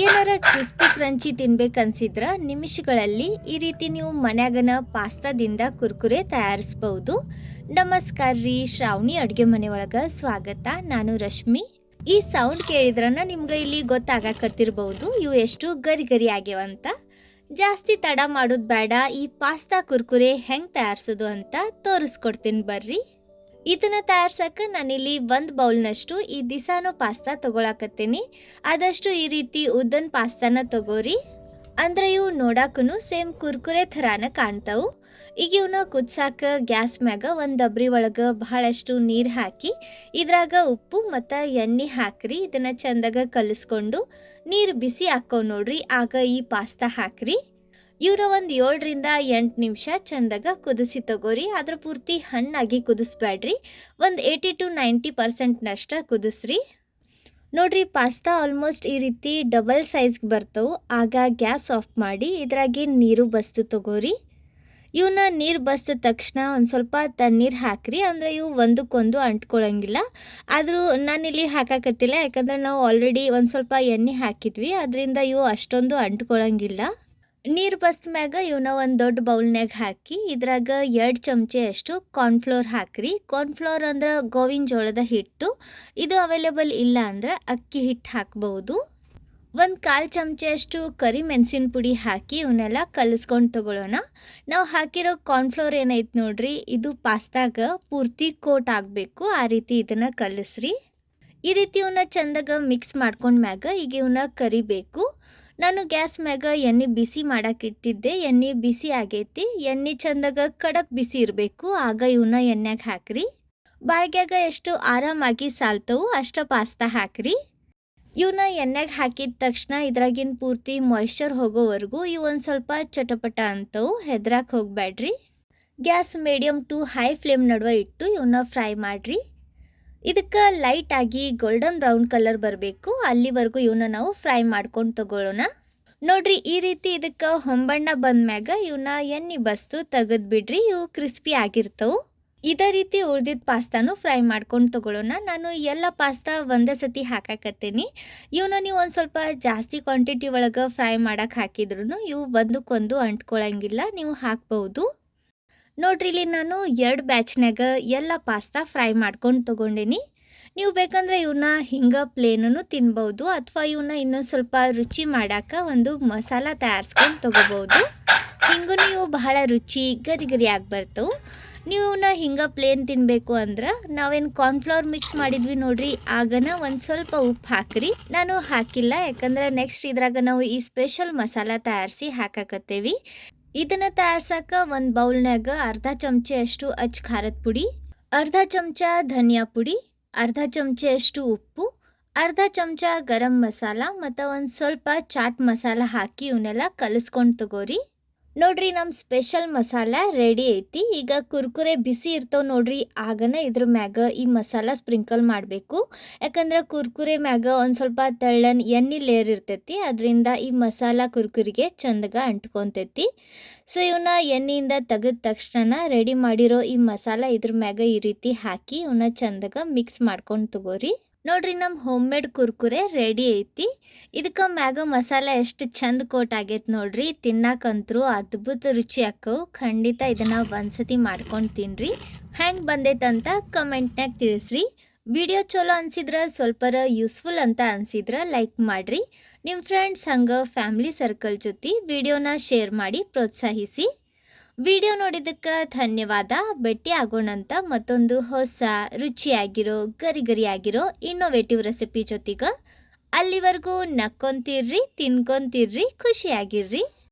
ಏನಾರ crispy crunchy ತಿನ್ಬೇಕನ್ಸಿದ್ರ ನಿಮಿಷಗಳಲ್ಲಿ ಈ ರೀತಿ ನೀವು ಮನ್ಯಾಗನ ಪಾಸ್ತಾದಿಂದ ಕುರ್ಕುರೆ ತಯಾರಿಸ್ಬೌದು. ನಮಸ್ಕಾರ ರೀ, ಶ್ರಾವಣಿ ಅಡುಗೆ ಮನೆ ಒಳಗೆ ಸ್ವಾಗತ. ನಾನು ರಶ್ಮಿ. ಈ ಸೌಂಡ್ ಕೇಳಿದ್ರನ ನಿಮ್ಗೆ ಇಲ್ಲಿ ಗೊತ್ತಾಗಕತ್ತಿರ್ಬೌದು. ಇವು ಎಷ್ಟು ಗರಿ ಗರಿ ಆಗ್ಯಾವಂತ ಜಾಸ್ತಿ ತಡ ಮಾಡೋದು ಬೇಡ, ಈ ಪಾಸ್ತಾ, ಕುರ್ಕುರೆ ಹೆಂಗೆ ತಯಾರಿಸೋದು ಅಂತ ತೋರಿಸ್ಕೊಡ್ತೀನಿ ಬರ್ರಿ. ಇದನ್ನ ತಯಾರ್ಸಕ್ಕೆ ನಾನಿಲ್ಲಿ ಒಂದು ಬೌಲ್ನಷ್ಟು ಈ ದಿಸಾನೋ ಪಾಸ್ತಾ ತಗೊಳಕತ್ತೀನಿ. ಆದಷ್ಟು ಈ ರೀತಿ ಉದ್ದನ್ ಪಾಸ್ತಾನ ತಗೋರಿ. ಅಂದ್ರೆ ಇವು ನೋಡಕ್ಕೂ ಸೇಮ್ ಕುರ್ಕುರೆ ಥರಾನ ಕಾಣ್ತಾವು. ಈಗ ಇವನ್ನ ಕುದ್ಸಾಕ ಗ್ಯಾಸ್ ಮ್ಯಾಗ ಒಂದು ಡಬ್ರಿ ಒಳಗೆ ಬಹಳಷ್ಟು ನೀರು ಹಾಕಿ, ಇದ್ರಾಗ ಉಪ್ಪು ಮತ್ತು ಎಣ್ಣೆ ಹಾಕ್ರಿ, ಇದನ್ನು ಚಂದಾಗ ಕಲಿಸ್ಕೊಂಡು ನೀರು ಬಿಸಿ ಹಾಕೋ ನೋಡ್ರಿ, ಆಗ ಈ ಪಾಸ್ತಾ ಹಾಕ್ರಿ. ಇವ್ರ ಒಂದು ಏಳರಿಂದ ಎಂಟು ನಿಮಿಷ ಚಂದಾಗ ಕುದಿಸಿ ತಗೋರಿ. ಅದ್ರ ಪೂರ್ತಿ ಹಣ್ಣಾಗಿ ಕುದಿಸ್ಬೇಡ್ರಿ ಒಂದು ಏಯ್ಟಿ ಟು ನೈಂಟಿ ಪರ್ಸೆಂಟ್ನಷ್ಟ ಕುದಿಸ್ರಿ. ನೋಡ್ರಿ ಪಾಸ್ತಾ ಆಲ್ಮೋಸ್ಟ್ ಈ ರೀತಿ ಡಬಲ್ ಸೈಜ್ಗೆ ಬರ್ತವೆ. ಆಗ ಗ್ಯಾಸ್ ಆಫ್ ಮಾಡಿ ಇದ್ರಾಗೆ ನೀರು ಬಸ್ತು ತಗೋರಿ. ಇವನ್ನ ನೀರು ಬಸ್ದ ತಕ್ಷಣ ಒಂದು ಸ್ವಲ್ಪ ತಣ್ಣೀರು ಹಾಕ್ರಿ. ಅಂದರೆ ಇವು ಒಂದಕ್ಕೊಂದು ಅಂಟ್ಕೊಳ್ಳೋಂಗಿಲ್ಲ ಆದರೂ ನಾನಿಲ್ಲಿ ಹಾಕಾಕತ್ತಿಲ್ಲ. ಯಾಕಂದ್ರೆ ನಾವು ಆಲ್ರೆಡಿ ಒಂದು ಸ್ವಲ್ಪ ಎಣ್ಣೆ ಹಾಕಿದ್ವಿ. ಅದರಿಂದ ಇವು ಅಷ್ಟೊಂದು ಅಂಟ್ಕೊಳ್ಳಂಗಿಲ್ಲ ನೀರು ಬಸ್ದ ಮ್ಯಾಗ ಇವನ್ನ ಒಂದು ದೊಡ್ಡ ಬೌಲ್ನ್ಯಾಗ ಹಾಕಿ, ಇದ್ರಾಗ ಎರಡು ಚಮಚೆ ಅಷ್ಟು ಕಾರ್ನ್ಫ್ಲೋರ್ ಹಾಕ್ರಿ. ಕಾರ್ನ್ಫ್ಲೋರ್ ಅಂದ್ರೆ ಗೋವಿನ ಜೋಳದ ಹಿಟ್ಟು. ಇದು ಅವೈಲೇಬಲ್ ಇಲ್ಲ ಅಂದ್ರೆ ಅಕ್ಕಿ ಹಿಟ್ಟು ಹಾಕ್ಬಹುದು ಒಂದು ಕಾಲು ಚಮಚೆ ಅಷ್ಟು ಕರಿ ಮೆಣಸಿನ ಪುಡಿ ಹಾಕಿ ಇವನ್ನೆಲ್ಲ ಕಲಿಸ್ಕೊಂಡು ತಗೊಳ್ಳೋಣ ನಾವು ಹಾಕಿರೋ ಕಾರ್ನ್ಫ್ಲೋರ್ ಏನೈತೆ ನೋಡ್ರಿ, ಇದು ಪಾಸ್ತಾಗ ಪೂರ್ತಿ ಕೋಟ್ ಆಗಬೇಕು, ಆ ರೀತಿ ಇದನ್ನು ಕಲಿಸ್ರಿ. ಈ ರೀತಿ ಇವನ್ನ ಚಂದಾಗ ಮಿಕ್ಸ್ ಮಾಡ್ಕೊಂಡ್ ಮ್ಯಾಗ ಈಗ ಇವನ್ನ ಕರಿಬೇಕು. ನಾನು ಗ್ಯಾಸ್ ಮ್ಯಾಗ ಎಣ್ಣೆ ಬಿಸಿ ಮಾಡಕ್ಕೆ ಇಟ್ಟಿದ್ದೆ. ಎಣ್ಣೆ ಬಿಸಿ ಆಗೈತಿ. ಎಣ್ಣೆ ಚಂದಾಗ ಕಡಕ್ ಬಿಸಿ ಇರಬೇಕು. ಆಗ ಇವನ್ನ ಎಣ್ಣೆಗೆ ಹಾಕ್ರಿ. ಬಾಳ್ಗ್ಯಾಗ ಎಷ್ಟು ಆರಾಮಾಗಿ ಸಾಲ್ತವು ಅಷ್ಟು ಪಾಸ್ತಾ ಹಾಕ್ರಿ. ಇವನ್ನ ಎಣ್ಣೆಗೆ ಹಾಕಿದ ತಕ್ಷಣ ಇದ್ರಾಗಿನ ಪೂರ್ತಿ ಮಾಯ್ಶ್ಚರ್ ಹೋಗೋವರೆಗೂ ಇವು ಒಂದು ಸ್ವಲ್ಪ ಚಟಪಟ ಅಂತವು ಹೆದ್ರಾಕ್ ಹೋಗಬೇಡ್ರಿ gas medium to high flame ನಡುವೆ ಇಟ್ಟು ಇವನ್ನ ಫ್ರೈ ಮಾಡ್ರಿ. ಇದಕ್ಕೆ ಲೈಟ್ ಆಗಿ ಗೋಲ್ಡನ್ ಬ್ರೌನ್ ಕಲರ್ ಬರಬೇಕು. ಅಲ್ಲಿವರೆಗೂ ಇವನ್ನ ನಾವು ಫ್ರೈ ಮಾಡ್ಕೊಂಡು ತಗೊಳ್ಳೋಣ. ನೋಡ್ರಿ, ಈ ರೀತಿ ಇದಕ್ಕೆ ಹೊಂಬಣ್ಣ ಬಂದ್ಮ್ಯಾಗ ಇವನ್ನ ಎಣ್ಣೆ ಬಸ್ತು ತೆಗೆದು ಬಿಡ್ರಿ, ಇವು ಕ್ರಿಸ್ಪಿ ಆಗಿರ್ತವು. ಇದೇ ರೀತಿ ಉಳ್ದಿದ್ದ ಪಾಸ್ತಾನು ಫ್ರೈ ಮಾಡ್ಕೊಂಡು ತಗೊಳ್ಳೋಣ. ನಾನು ಎಲ್ಲ ಪಾಸ್ತಾ ಒಂದೇ ಸತಿ ಹಾಕಾಕತ್ತೀನಿ. ಇವನ್ನ ನೀವು ಒಂದು ಸ್ವಲ್ಪ ಜಾಸ್ತಿ ಕ್ವಾಂಟಿಟಿ ಒಳಗೆ ಫ್ರೈ ಮಾಡಕ್ಕೆ ಹಾಕಿದ್ರು ಇವು ಒಂದಕ್ಕೊಂದು ಅಂಟ್ಕೊಳ್ಳೋಂಗಿಲ್ಲ ನೀವು ಹಾಕ್ಬಹುದು ನೋಡ್ರಿ ಇಲ್ಲಿ ನಾನು ಎರಡು ಬ್ಯಾಚ್ನಾಗ ಎಲ್ಲ ಪಾಸ್ತಾ ಫ್ರೈ ಮಾಡ್ಕೊಂಡು ತೊಗೊಂಡೇನಿ. ನೀವು ಬೇಕಂದ್ರೆ ಇವನ್ನ ಹಿಂಗೆ ಪ್ಲೇನೂ ತಿನ್ಬೋದು ಅಥವಾ ಇವನ್ನ ಇನ್ನೊಂದು ಸ್ವಲ್ಪ ರುಚಿ ಮಾಡಾಕ ಒಂದು ಮಸಾಲ ತಯಾರಿಸ್ಕೊಂಡು ತೊಗೋಬೋದು. ಹಿಂಗೂ ನೀವು ಬಹಳ ರುಚಿ ಗರಿ ಗರಿ ಆಗಿ ಬರ್ತವೆ ನೀವು ಹಿಂಗೆ ಪ್ಲೇನ್ ತಿನ್ನಬೇಕು ಅಂದ್ರೆ ನಾವೇನು ಕಾರ್ನ್ಫ್ಲವರ್ ಮಿಕ್ಸ್ ಮಾಡಿದ್ವಿ ನೋಡ್ರಿ, ಆಗನ ಒಂದು ಸ್ವಲ್ಪ ಉಪ್ಪು ಹಾಕ್ರಿ. ನಾನು ಹಾಕಿಲ್ಲ ಯಾಕಂದ್ರೆ ನೆಕ್ಸ್ಟ್ ಇದ್ರಾಗ ನಾವು ಈ ಸ್ಪೆಷಲ್ ಮಸಾಲ ತಯಾರಿಸಿ ಹಾಕಾಕತ್ತೇವಿ. ಇದನ್ನ ತಯಾರ್ಸಕ್ಕೆ ಒಂದು ಬೌಲ್ನಾಗ ಅರ್ಧ ಚಮಚೆ ಅಷ್ಟು ಅಚ್ ಖಾರದ ಪುಡಿ, ಅರ್ಧ ಚಮಚ ಧನಿಯಾ ಪುಡಿ, ಅರ್ಧ ಚಮಚೆ ಅಷ್ಟು ಉಪ್ಪು, ಅರ್ಧ ಚಮಚ ಗರಂ ಮಸಾಲ ಮತ್ತು ಒಂದು ಸ್ವಲ್ಪ ಚಾಟ್ ಮಸಾಲ ಹಾಕಿ ಇವನ್ನೆಲ್ಲ ಕಲಿಸ್ಕೊಂಡು ತಗೋರಿ. ನೋಡ್ರಿ ನಮ್ಮ ಸ್ಪೆಷಲ್ ಮಸಾಲ ರೆಡಿ ಐತಿ. ಈಗ ಕುರ್ಕುರೆ ಬಿಸಿ ಇರ್ತಾವ ನೋಡ್ರಿ, ಆಗನ ಇದ್ರ ಮ್ಯಾಗ ಈ ಮಸಾಲ ಸ್ಪ್ರಿಂಕಲ್ ಮಾಡಬೇಕು. ಯಾಕಂದ್ರೆ ಕುರ್ಕುರೆ ಮ್ಯಾಗ ಒಂದು ಸ್ವಲ್ಪ ತೆಳ್ಳನ್ ಎಣ್ಣೆ ಲೇರ್ ಇರ್ತೈತಿ, ಅದರಿಂದ ಈ ಮಸಾಲ ಕುರ್ಕುರಿಗೆ ಚಂದಗ ಅಂಟ್ಕೊತೈತಿ. ಸೊ ಇವನ್ನ ಎಣ್ಣೆಯಿಂದ ತೆಗೆದ ತಕ್ಷಣ ರೆಡಿ ಮಾಡಿರೋ ಈ ಮಸಾಲ ಇದ್ರ ಮ್ಯಾಗ ಈ ರೀತಿ ಹಾಕಿ ಇವನ್ನ ಚಂದಗ ಮಿಕ್ಸ್ ಮಾಡ್ಕೊಂಡು ತಗೋರಿ. ನೋಡ್ರಿ ನಮ್ಮ ಹೋಮ್ ಮೇಡ್ ಕುರ್ಕುರೆ ರೆಡಿ ಐತಿ. ಇದಕ್ಕೆ ಮ್ಯಾಗ ಮಸಾಲೆ ಎಷ್ಟು ಚಂದ ಕೋಟ್ ಆಗೈತೆ ನೋಡ್ರಿ. ತಿನ್ನಕಂತ್ರು ಅದ್ಭುತ ರುಚಿ ಆಕ್ಕವು ಖಂಡಿತ ಇದನ್ನು ಒಂದ್ಸತಿ ಮಾಡ್ಕೊಂಡು ತಿನ್ರಿ. ಹೆಂಗೆ ಬಂದೈತಂತ ಕಮೆಂಟ್ನಾಗ ತಿಳಿಸ್ರಿ. ವಿಡಿಯೋ ಚಲೋ ಅನ್ಸಿದ್ರ ಸ್ವಲ್ಪರ ಯೂಸ್ಫುಲ್ ಅಂತ ಅನ್ಸಿದ್ರ ಲೈಕ್ ಮಾಡಿರಿ. ನಿಮ್ಮ ಫ್ರೆಂಡ್ಸ್ ಹಂಗೆ ಫ್ಯಾಮ್ಲಿ ಸರ್ಕಲ್ ಜೊತೆ ವಿಡಿಯೋನ ಶೇರ್ ಮಾಡಿ ಪ್ರೋತ್ಸಾಹಿಸಿ. ವಿಡಿಯೋ ನೋಡಿದ್ದಕ್ಕೆ ಧನ್ಯವಾದ. ಭೇಟಿ ಆಗೋಣಂತ ಮತ್ತೊಂದು ಹೊಸ ರುಚಿಯಾಗಿರೋ ಗರಿ ಗರಿಯಾಗಿರೋ ಇನ್ನೋವೇಟಿವ್ ರೆಸಿಪಿ ಜೊತೆಗೆ ಅಲ್ಲಿವರೆಗೂ ನಕ್ಕೊಂತಿರ್ರಿ, ತಿನ್ಕೊಂತಿರ್ರಿ, ಖುಷಿಯಾಗಿರ್ರಿ.